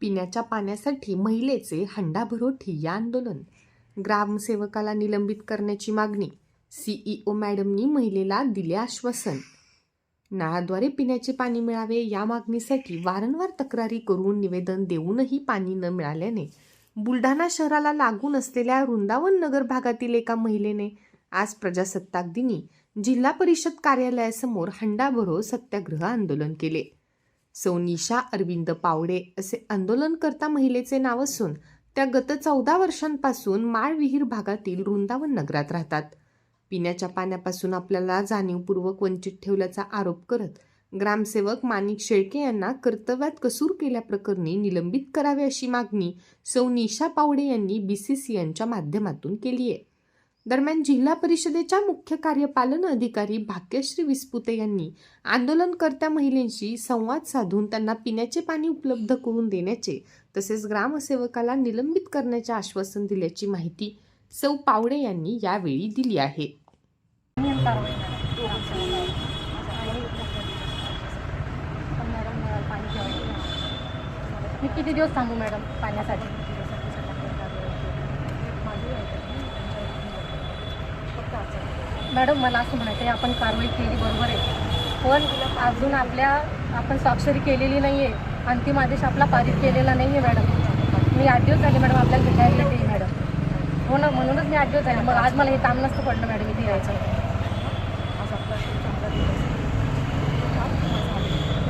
पिण्याच्या पाण्यासाठी महिलेचे हंडाभरो ठिय्या आंदोलन. ग्रामसेवकाला निलंबित करण्याची मागणी सीईओ मॅडमनी महिलेला दिले आश्वासन. नळाद्वारे पिण्याचे पाणी मिळावे या मागणीसाठी वारंवार तक्रारी करून निवेदन देऊनही पाणी न मिळाल्याने बुलढाणा शहराला लागून असलेल्या वृंदावन नगर भागातील एका महिलेने आज प्रजासत्ताक दिनी जिल्हा परिषद कार्यालयासमोर हंडाभरो सत्याग्रह आंदोलन केले. सोनिशा अरविंद पावडे असे आंदोलनकर्ता महिलेचे नाव असून त्या गत चौदा वर्षांपासून माळविहीर भागातील वृंदावन नगरात राहतात. पिण्याच्या पाण्यापासून आपल्याला जाणीवपूर्वक वंचित ठेवल्याचा आरोप करत ग्रामसेवक माणिक शेळके यांना कर्तव्यात कसूर केल्याप्रकरणी निलंबित करावे अशी मागणी सौ निशा पावडे यांनी बी सी सी यांच्या माध्यमातून केली आहे दरम्यान जिल्हा परिषदेच्या मुख्य कार्यपालन अधिकारी भाग्यश्री विस्पुते यांनी आंदोलनकर्त्या महिलांशी संवाद साधून त्यांना पिण्याचे पाणी उपलब्ध करून देण्याचे तसेच ग्रामसेवकाला निलंबित करण्याचे आश्वासन दिल्याची माहिती सौ पावडे यांनी यावेळी दिली आहे. मी किती दिवस सांगू मॅडम पाण्यासाठी? मॅडम मला असं म्हणायचं आहे आपण कारवाई केली बरोबर आहे. पण अजून आपल्या आपण स्वाक्षरी केलेली नाही आहे अंतिम आदेश आपला पारित केलेला नाही आहे मॅडम. मी आठ दिवस झाले मॅडम आपल्याला भेटायला येते मॅडम. हो ना म्हणूनच मी आठ दिवस झाले. मग आज मला हे काम नसतं पडलं मॅडम इथे यायचं.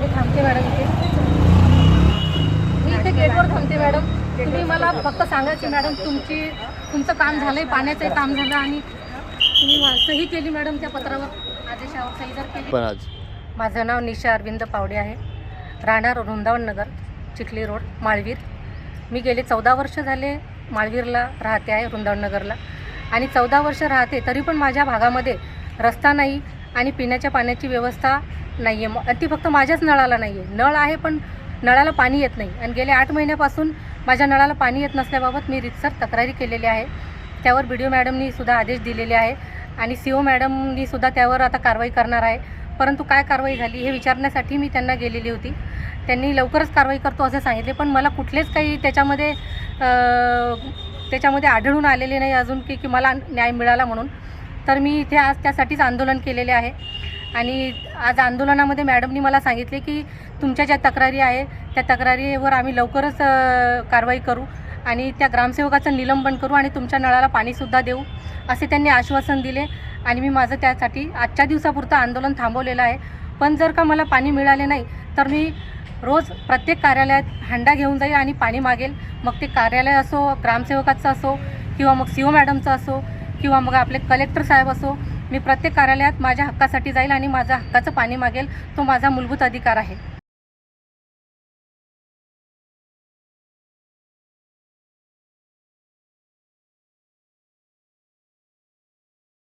मी थांबते मॅडम इथे. मी इथे गेटवर थांबते मॅडम. तुम्ही मला फक्त सांगायची मॅडम तुमची तुमचं काम झालंय पाण्याचं काम झालं आणि तुम्ही मा- सही केली मॅडम त्या पत्रावर? आदेशावर सही जर केली? पण आज माझं नाव निशा अरविंद पावडे आहे. राहणार वृंदावन नगर चिखली रोड माळवीर. मी गेले चौदा वर्ष झाले माळवीरला राहते आहे वृंदावन नगरला. आणि चौदा वर्ष राहते तरी पण माझ्या भागामध्ये रस्ता नाही आणि पिण्याच्या पाण्याची व्यवस्था नाही आहे ती फक्त माझ्याच नळाला नाही आहे नळ आहे पण नळाला पाणी येत नाही. आणि गेल्या आठ महिन्यापासून माझ्या नळाला पाणी येत नसल्याबाबत मी रितसर तक्रारी केलेली आहे. त्यावर बी डी ओ मॅडमनी सुद्धा आदेश दिलेले आहे. आणि सी ओ मॅडमनी सुद्धा त्यावर आता कारवाई करणार आहे. परंतु काय कारवाई झाली हे विचारण्यासाठी मी त्यांना गेलेली होती. त्यांनी लवकरच कारवाई करतो असे सांगितले पण मला कुठलेच काही त्याच्यामध्ये त्याच्यामध्ये आढळून आलेले नाही अजून की की मला न्याय मिळाला म्हणून. तर मी इथे आज त्यासाठीच आंदोलन केलेले आहे. आणि आज आंदोलनामध्ये मॅडमनी मला सांगितले की तुमच्या ज्या तक्रारी आहे त्या तक्रारीवर आम्ही लवकरच कारवाई करू. आणि त्या ग्रामसेवकाचं निलंबन करू आणि तुमच्या नळाला पाणीसुद्धा देऊ असे त्यांनी आश्वासन दिले. आणि मी माझं त्यासाठी आजच्या दिवसापुरतं आंदोलन थांबवलेलं आहे. पण जर का मला पाणी मिळाले नाही तर मी रोज प्रत्येक कार्यालयात हंडा घेऊन जाईल आणि पाणी मागेल. मग ते कार्यालय असो ग्रामसेवकाचं असो किंवा मग सी ओ मॅडमचं असो किंवा मग आपले कलेक्टर साहेब असो मी प्रत्येक कार्यालयात माझ्या हक्कासाठी जाईल आणि माझ्या हक्काचं पाणी मागेल. तो माझा मूलभूत अधिकार आहे.